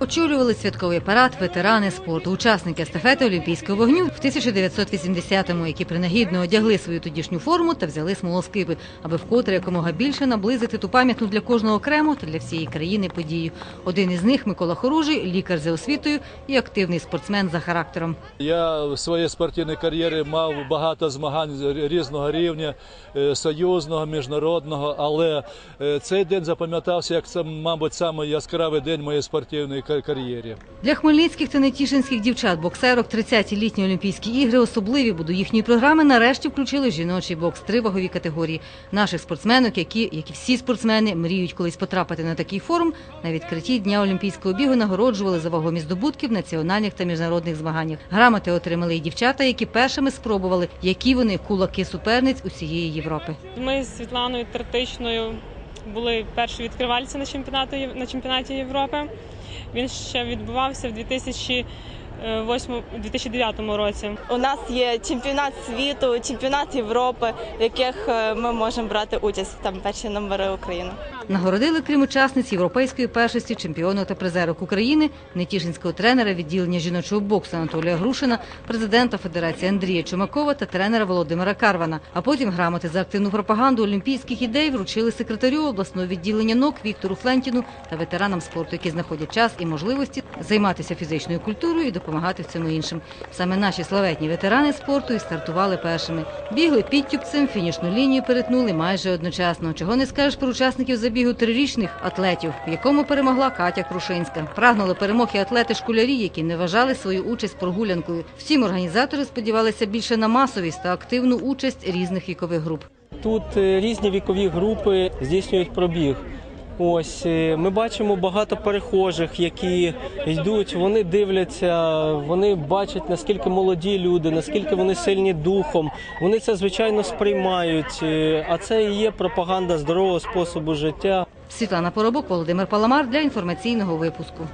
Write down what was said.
Очолювали святковий парад ветерани спорту, учасники естафети Олімпійського вогню в 1980-му, які принагідно одягли свою тодішню форму та взяли смолоскипи, аби вкотре якомога більше наблизити ту пам'ятну для кожного окремо та для всієї країни подію. Один із них Микола Хоружий, лікар за освітою і активний спортсмен за характером. Я в своїй спортивній кар'єрі мав багато змагань різного рівня, е, союзного, міжнародного, але е, цей день запам'ятався як це, мабуть, самий яскравий день моєї спортивної кар'єрі. Для хмельницьких та нетішинських дівчат боксерок 30-ті літні Олімпійські ігри особливі, бо до їхньої програми нарешті включили жіночий бокс три вагові категорії. Наших спортсменок, які, як і всі спортсмени, мріють колись потрапити на такий форум. На відкритті дня олімпійського бігу нагороджували за вагомі здобутки в національних та міжнародних змаганнях. Грамоти отримали і дівчата, які першими спробували, які вони кулаки суперниць усієї Європи. Ми з Світланою Тертичною були перші відкривальці на чемпіонаті на чемпіонаті Європи. Він ще відбувався в 2008 2009 році. У нас є чемпіонат світу, чемпіонат Європи, в яких е, ми можемо брати участь там перші номери України. Нагородили, крім учасниць європейської першості, чемпіонок та призерок України, нетішинського тренера відділення жіночого боксу Анатолія Грушина, президента Федерації Андрія Чумакова та тренера Володимира Карвана. А потім грамоти за активну пропаганду олімпійських ідей вручили секретарю обласного відділення НОК Віктору Флентіну та ветеранам спорту, які знаходять час і можливості займатися фізичною культурою і допомагати в цьому іншим. Саме наші славетні ветерани спорту і стартували першими. Бігли підтюпцем, фінішну лінію перетнули майже одночасно. Чого не скажеш про учасників забігу трирічних атлетів, в якому перемогла Катя Крушинська. Прагнули перемоги атлети школярі, які не вважали свою участь прогулянкою. Втім, організатори сподівалися більше на масовість та активну участь різних вікових груп. Тут е, різні вікові групи здійснюють пробіг. Ось е, ми бачимо багато перехожих, які йдуть, вони дивляться, вони бачать наскільки молоді люди, наскільки вони сильні духом. Вони це звичайно сприймають. е, А це і є пропаганда здорового способу життя. Світлана Поробок, Володимир Паламар для інформаційного випуску.